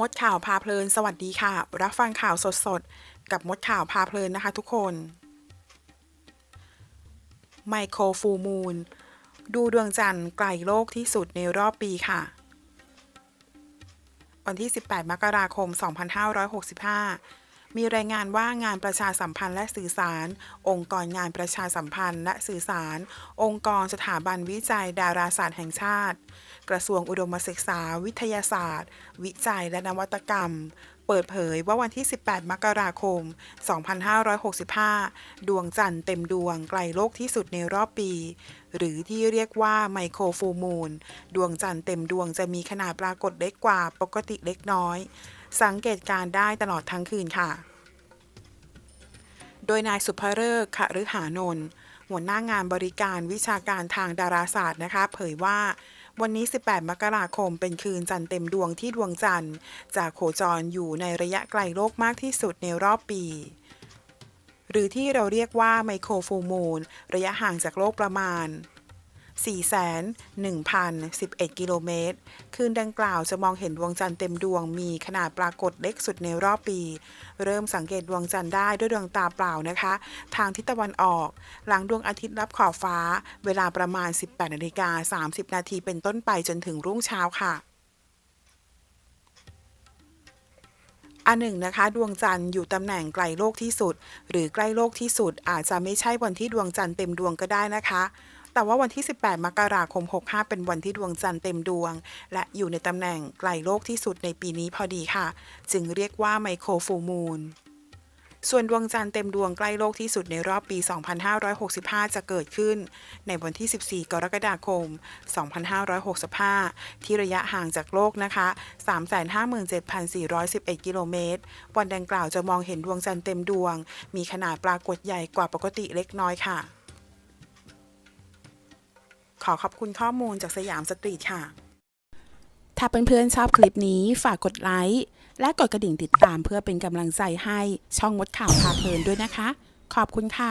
มดข่าวพาเพลิน สวัสดีค่ะ รับฟังข่าวสดๆ กับมดข่าวพาเพลินนะคะทุกคน ไมโครฟูมูล ดูดวงจันทร์ไกลโลกที่สุดในรอบปีค่ะ วันที่ 18 มกราคม 2565 มีรายงานว่างานประชาสัมพันธ์และสื่อสาร องค์กรงานประชาสัมพันธ์และสื่อสาร องค์กรสถาบันวิจัยดาราศาสตร์แห่งชาติ กระทรวงอุดมศึกษา วิทยาศาสตร์ วิจัยและนวัตกรรม เปิดเผยว่าวันที่ 18 มกราคม 2565 ดวงจันทร์เต็มดวงไกลโลกที่สุดในรอบปี หรือที่เรียกว่าไมโครฟูมูล ดวงจันทร์เต็มดวงจะมีขนาดปรากฏเล็กกว่าปกติเล็กน้อย สังเกตการได้ตลอดทั้งคืนค่ะ โดยนายสุภเริกษ์ขฤหานนท์หัวหน้างานบริการวิชาการทางดาราศาสตร์นะคะ เผยว่าวันนี้ 18 มกราคม เป็นคืนจันทร์เต็มดวงที่ดวงจันทร์จะโคจรอยู่ในระยะไกลโลกมากที่สุดในรอบปี หรือที่เราเรียกว่าไมโครฟูมูลระยะห่างจากโลกประมาณ 4,1,011 กิโลเมตร คืนดังกล่าวจะมองเห็นดวงจันทร์เต็มดวงมีขนาดปรากฏเล็กสุดในรอบปี เริ่มสังเกตดวงจันทร์ได้ด้วยดวงตาเปล่านะคะ ทางทิศตะวันออก หลังดวงอาทิตย์รับขอบฟ้า เวลาประมาณ 18นาฬิกา30 นาทีเป็นต้นไปจนถึงรุ่งเช้าค่ะอันหนึ่งนะคะดวงจันทร์อยู่ตำแหน่งไกลโลกที่สุด หรือใกล้โลกที่สุดอาจจะไม่ใช่วันที่ดวงจันทร์เต็มดวงก็ได้นะคะ แต่ว่าวันที่ 18 มกราคม 65 เป็นวันที่ดวงจันทร์เต็มดวง และอยู่ในตำแหน่งไกลโลกที่สุดในปีนี้พอดีค่ะ จึงเรียกว่าไมโครฟูมูลส่วนดวงจันทร์เต็มดวงใกล้โลกที่สุดในรอบปี 2565 จะเกิดขึ้น ในวันที่ 14 กรกฎาคม 2565 ที่ระยะห่างจากโลกนะคะ 357,411 กิโลเมตร วันดังกล่าวจะมองเห็นดวงจันทร์เต็มดวง มีขนาดปรากฏใหญ่กว่าปกติเล็กน้อยค่ะ ขอขอบคุณข้อมูลจากสยามสตรีทค่ะ ถ้าเพื่อนๆชอบคลิปนี้ฝากกดไลค์ และกดกระดิ่งติดตามเพื่อเป็นกำลังใจให้ช่องมดข่าวพาเพลินด้วยนะคะ ขอบคุณค่ะ